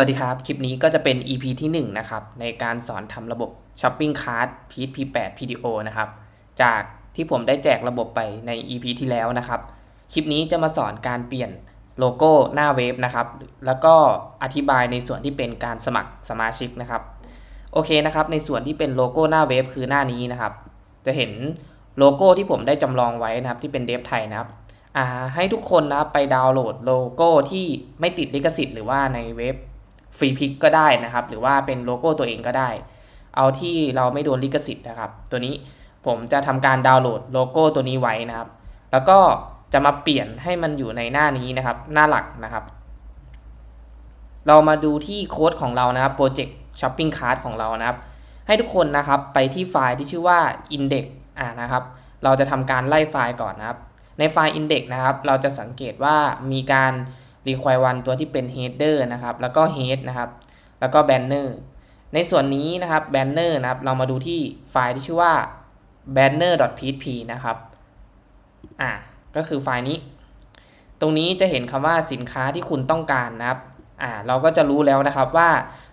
สวัสดีครับ คลิปนี้ก็จะเป็น EP ที่1นะครับในการสอนทำระบบ Shopping Cart p P8 PDO นะครับจากที่ผมได้แจกระบบไปใน EP ที่แล้วนะครับ คลิปนี้จะมาสอนการเปลี่ยนโลโก้หน้าเว็บนะครับ แล้วก็อธิบายในส่วนที่เป็นการสมัครสมาชิกนะครับ โอเคนะครับ ในส่วนที่เป็นโลโก้หน้าเว็บคือหน้านี้นะครับ จะเห็นโลโก้ที่ผมได้จำลองไว้นะครับที่เป็นเดฟไทยนะครับให้ทุกคนนะไปดาวน์โหลดโลโก้ที่ไม่ติดลิขสิทธิ์หรือว่าในเว็บ ฟรีพิกก็ได้นะครับ หรือว่าเป็นโลโก้ตัวเองก็ได้ เอาที่เราไม่โดนลิขสิทธิ์นะครับ ตัวนี้ผมจะทำการดาวน์โหลดโลโก้ตัวนี้ไว้นะครับ แล้วก็จะมาเปลี่ยนให้มันอยู่ในหน้านี้นะครับ หน้าหลักนะครับ เรามาดูที่โค้ดของเรานะครับโปรเจกต์ช้อปปิ้งคาร์ของเรานะครับ ให้ทุกคนนะครับไปที่ไฟล์ที่ชื่อว่า index อ่านะครับ เราจะทำการไล่ไฟล์ก่อนนะครับ ในไฟล์ index นะครับ เราจะสังเกตว่ามีการ require one ตัวที่เป็น header นะครับ แล้วก็ head นะครับ แล้วก็ banner ในส่วนนี้นะครับ banner นะครับ เรามาดูที่ไฟล์ที่ชื่อว่า banner.php นะครับ อ่า ก็คือไฟล์นี้ ตรงนี้จะเห็นคำว่าสินค้าที่คุณต้องการนะครับ อ่า เราก็จะรู้แล้วนะครับว่า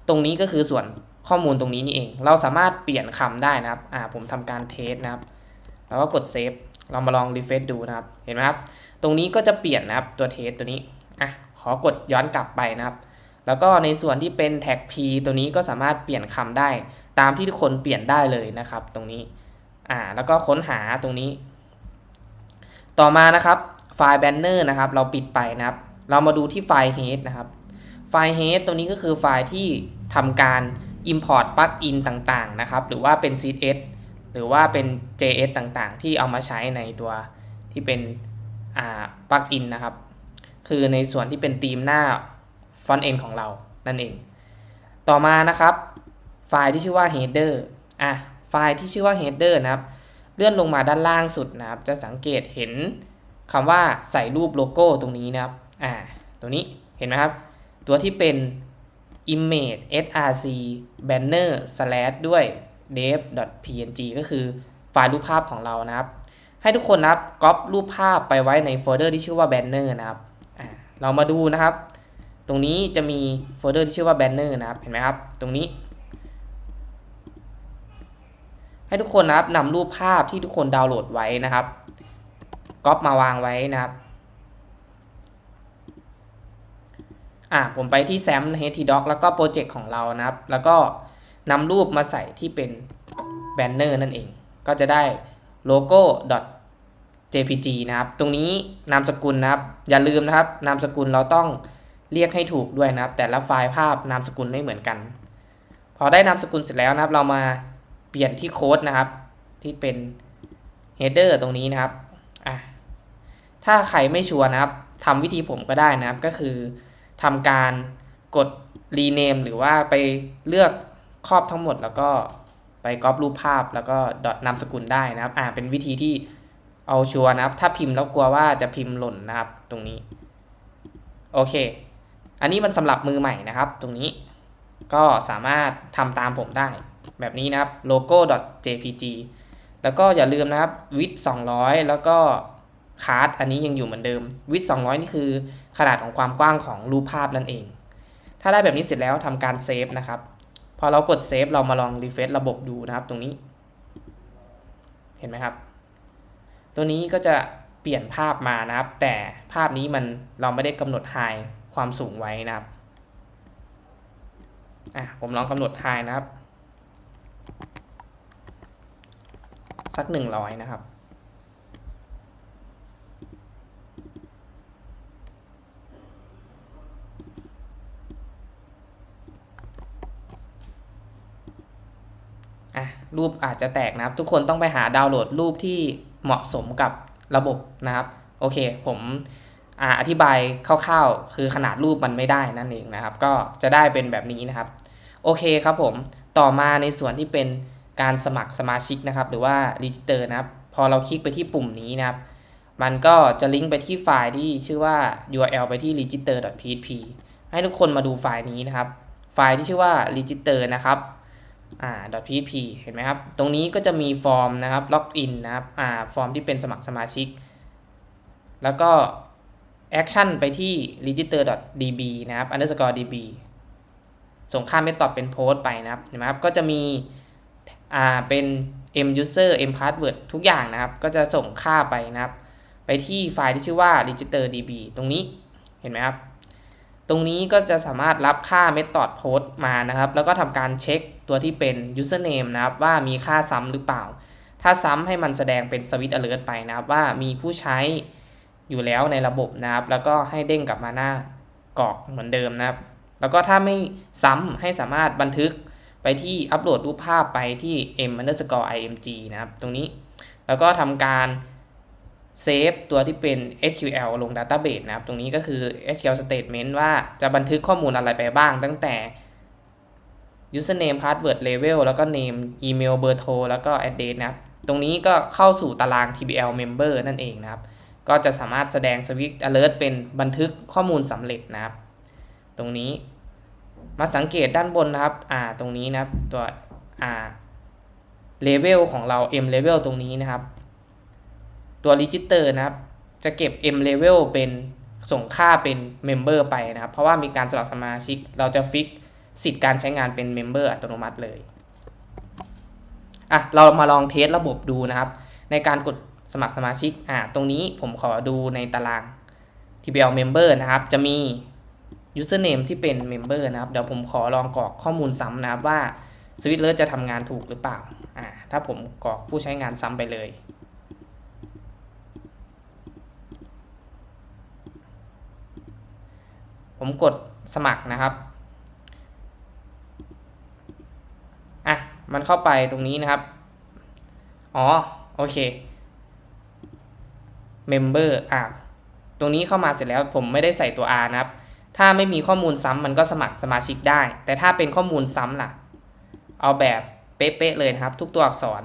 ตรงนี้ก็คือส่วนข้อมูลตรงนี้นี่เอง เราสามารถเปลี่ยนคำได้นะครับ อ่า ผมทำการเทสนะครับ แล้วก็กดเซฟ เรามาลองรีเฟซดูนะครับ เห็นไหมครับ ตรงนี้ก็จะเปลี่ยนนะครับตัวเทสตัวนี้ อะขอกดย้อนกลับไปนะครับ แล้วก็ในส่วนที่เป็นแท็ก P ตัวนี้ก็สามารถเปลี่ยนคำได้ ตามที่ทุกคนเปลี่ยนได้เลยนะครับ ตรงนี้อ่าแล้วก็ค้นหาตรงนี้ ต่อมานะครับไฟล์ banner นะครับ เราปิดไปนะครับ เรามาดูที่ไฟล์ head นะครับ ไฟล์ head ตัวนี้ก็คือไฟล์ที่ทำการ import plugin ต่างๆนะครับ หรือว่าเป็น CSS หรือว่าเป็น JS ต่างๆ ที่เอามาใช้ในตัวที่เป็นอ่า plugin นะครับ คือในส่วนที่เป็นธีมหน้า front end ของเรานั่นเอง ต่อมานะครับ ไฟล์ที่ชื่อว่า header อะไฟล์ที่ชื่อว่า header นะครับ เลื่อนลงมาด้านล่างสุดนะครับ จะสังเกตเห็นคำว่าใส่รูปโลโก้ตรงนี้นะครับ อ่า ตัวนี้เห็นไหมครับ ตัวที่เป็น image src banner slash ด้วย dev png ก็คือไฟล์รูปภาพของเรานะครับ ให้ทุกคนนะครับก๊อปรูปภาพไปไว้ในโฟลเดอร์ที่ชื่อว่า banner นะครับ เรามาดูนะครับ ตรงนี้จะมีโฟลเดอร์ที่ชื่อว่า banner นะครับ เห็นไหมครับ ตรงนี้ ให้ทุกคนนะครับนำรูปภาพที่ทุกคนดาวน์โหลดไว้นะครับก๊อปมาวางไว้นะครับ อะผมไปที่ SAM htdoc แล้วก็โปรเจกต์ของเรานะครับ แล้วก็นำรูปมาใส่ที่เป็นแบนเนอร์นั่นเอง ก็จะได้โลโก้ .jpg นะครับ ตรงนี้นามสกุลนะครับ อย่าลืมนะครับ นามสกุลเราต้องเรียกให้ถูกด้วยนะครับ แต่ละไฟล์ภาพนามสกุลไม่เหมือนกัน พอได้นามสกุลเสร็จแล้วนะครับ เรามาเปลี่ยนที่โค้ดนะครับ ที่เป็น header ตรงนี้นะครับอะถ้าใครไม่ชัวร์นะครับทำวิธีผมก็ได้นะครับ ก็คือทำการกด rename หรือว่าไปเลือกครอบทั้งหมดแล้วก็ไปก๊อปรูปภาพแล้วก็ดอทนามสกุลได้นะครับ อ่าเป็นวิธีที่ เอาชัวนะครับ ถ้าพิมพ์แล้วกลัวว่าจะพิมพ์หล่นนะครับ ตรงนี้ โอเค อันนี้มันสำหรับมือใหม่นะครับ ตรงนี้ก็สามารถทำตามผมได้ แบบนี้นะครับ logo jpg แล้วก็อย่าลืมนะครับ width 200 แล้วก็คาร์ดอันนี้ยังอยู่เหมือนเดิม width 200 นี่คือขนาดของความกว้างของรูปภาพนั่นเอง ถ้าได้แบบนี้เสร็จแล้วทำการเซฟนะครับ พอเรากดเซฟเรามาลองรีเฟซระบบดูนะครับตรงนี้ เห็นไหมครับ ตัวนี้ก็จะเปลี่ยนภาพมานะครับ แต่ภาพนี้มันเราไม่ได้กำหนดไฮความสูงไว้นะครับอะผมลองกำหนดไฮนะครับ สักหนึ่งร้อยนะครับอะรูปอาจจะแตกนะครับ ทุกคนต้องไปหาดาวน์โหลดรูปที่ เหมาะสมกับระบบนะครับโอเคผมอธิบายคร่าวๆ คือขนาดรูปมันไม่ได้นั่นเองนะครับ ก็จะได้เป็นแบบนี้นะครับ โอเคครับผมต่อมาในส่วนที่เป็นการสมัครสมาชิกนะครับ หรือว่า register นะครับ พอเราคลิกไปที่ปุ่มนี้นะครับ มันก็จะลิงก์ไปที่ไฟล์ที่ชื่อว่า url ไปที่ register.php ให้ทุกคนมาดูไฟล์นี้นะครับ ไฟล์ที่ชื่อว่า register นะครับ อ่า .php เห็นไหมครับ ตรงนี้ก็จะมีฟอร์มนะครับ login นนะครับอ่าฟอร์มที่เป็นสมัครสมาชิก แล้วก็ action ไปที่ register.db นะครับ underscore db ส่งค่าเมธอดเป็นโพสต์ไปนะครับเห็นไหมครับ ก็จะมีอ่าเป็น m user m password ทุกอย่างนะครับ ก็จะส่งค่าไปนะครับ ไปที่ไฟล์ที่ชื่อว่า register db ตรงนี้เห็นไหมครับ ตรงนี้ก็จะสามารถรับค่า method post มานะครับ แล้วก็ทำการเช็ค ตัวที่เป็น username นะครับว่ามีค่าซ้ำหรือเปล่า ถ้าซ้ำให้มันแสดงเป็น switch alert ไปนะครับว่ามีผู้ใช้อยู่แล้วในระบบนะครับ แล้วก็ให้เด้งกลับมาหน้ากรอกเหมือนเดิมนะครับ แล้วก็ถ้าไม่ซ้ำให้สามารถบันทึกไปที่อัปโหลดรูปภาพไปที่ m underscore img นะครับ ตรงนี้ แล้วก็ทำการเซฟตัวที่เป็น SQL ลง Database นะครับ ตรงนี้ก็คือ SQL statement ว่าจะบันทึกข้อมูลอะไรไปบ้างตั้งแต่ username password level แล้วก็ name email เบอร์โทรแล้วก็ address นะครับ ตรงนี้ก็เข้าสู่ตาราง TBL member นั่นเองนะครับ ก็จะสามารถแสดง switch alert เป็นบันทึกข้อมูลสำเร็จนะครับ ตรงนี้มาสังเกตด้านบนนะครับ อ่า ตรงนี้นะครับ ตัว อ่า level ของเรา m level ตรงนี้นะครับ ตัว register นะครับ จะเก็บ m level เป็นส่งค่าเป็น member ไปนะครับ เพราะว่ามีการสมัครสมาชิก เราจะฟิก สิทธิ์การใช้งานเป็น member อัตโนมัติเลยอะเรามาลองเทสระบบดูนะครับ ในการกดสมัครสมาชิกอ่าตรงนี้ผมขอดูในตาราง TBL member นะครับ จะมี username ที่เป็น member นะครับ เดี๋ยวผมขอลองกรอกข้อมูลซ้ำนะครับว่า Switch Alert จะทำงานถูกหรือเปล่าอ่า ถ้าผมกรอกผู้ใช้งานซ้ำไปเลย ผมกดสมัครนะครับ อะ มันเข้าไปตรงนี้นะครับ อ๋อ โอเค member อะตรงนี้เข้ามาเสร็จแล้วผมไม่ได้ใส่ตัว R นะครับ ถ้าไม่มีข้อมูลซ้ำมันก็สมัครสมาชิกได้ แต่ถ้าเป็นข้อมูลซ้ำล่ะ เอาแบบเป๊ะๆเลยนะครับ ทุกตัวอักษร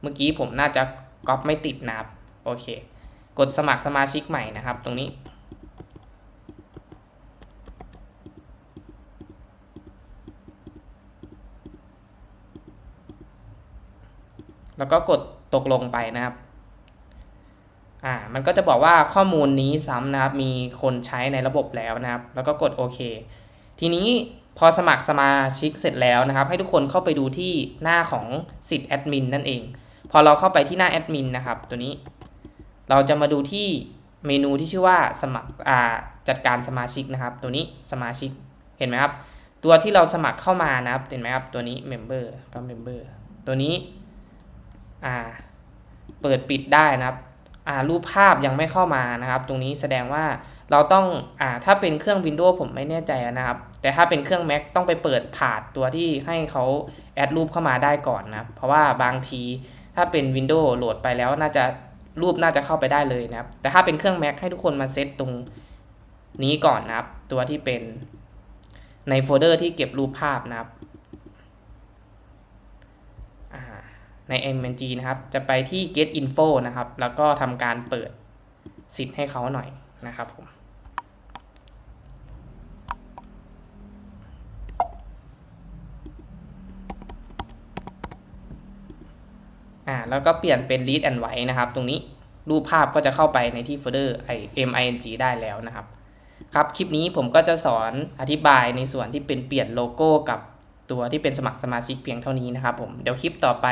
เมื่อกี้ผมน่าจะก๊อปไม่ติดนะครับ โอเค กดสมัครสมาชิกใหม่นะครับ ตรงนี้ แล้วก็กดตกลงไปนะครับอ่ามันก็จะบอกว่าข้อมูลนี้ซ้ำนะครับ มีคนใช้ในระบบแล้วนะครับ แล้วก็กดโอเค ทีนี้พอสมัครสมาชิกเสร็จแล้วนะครับ ให้ทุกคนเข้าไปดูที่หน้าของสิทธิ์แอดมินนั่นเอง พอเราเข้าไปที่หน้าแอดมินนะครับ ตัวนี้ เราจะมาดูที่เมนูที่ชื่อว่าสมัครอ่าจัดการสมาชิกนะครับ ตัวนี้สมาชิกเห็นไหมครับ ตัวที่เราสมัครเข้ามานะครับ เห็นไหมครับ ตัวนี้ member ก็ member ตัวนี้ อ่า เปิดปิดได้นะครับอ่ารูปภาพยังไม่เข้ามานะครับ ตรงนี้แสดงว่าเราต้องอ่าถ้าเป็นเครื่อง Windows ผมไม่แน่ใจนะครับ แต่ถ้าเป็นเครื่อง Mac ต้องไปเปิดผ่านตัวที่ให้เขาแอดรูปเข้ามาได้ก่อนนะครับเพราะว่าบางทีถ้าเป็น Windows โหลดไปแล้วน่าจะรูปน่าจะเข้าไปได้เลยนะครับ แต่ถ้าเป็นเครื่อง Mac ให้ทุกคนมาเซตตรงนี้ก่อนนะครับ ตัวที่เป็นในโฟลเดอร์ที่เก็บรูปภาพนะครับ อ่า ใน MNG นะครับ จะไปที่ get info นะครับ แล้วก็ทำการเปิดสิทธิ์ให้เขาหน่อยนะครับผมอ่าแล้วก็เปลี่ยนเป็น read and write นะครับ ตรงนี้รูปภาพก็จะเข้าไปในที่โฟลเดอร์ไอ MING ได้แล้วนะครับ ครับคลิปนี้ผมก็จะสอนอธิบายในส่วนที่เป็นเปลี่ยนโลโก้กับตัวที่เป็นสมัครสมาชิกเพียงเท่านี้นะครับผม เดี๋ยวคลิปต่อไป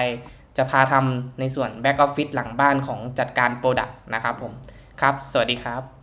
จะพาทำในส่วน Back Office หลังบ้านของจัดการ Product นะครับผม ครับ สวัสดีครับ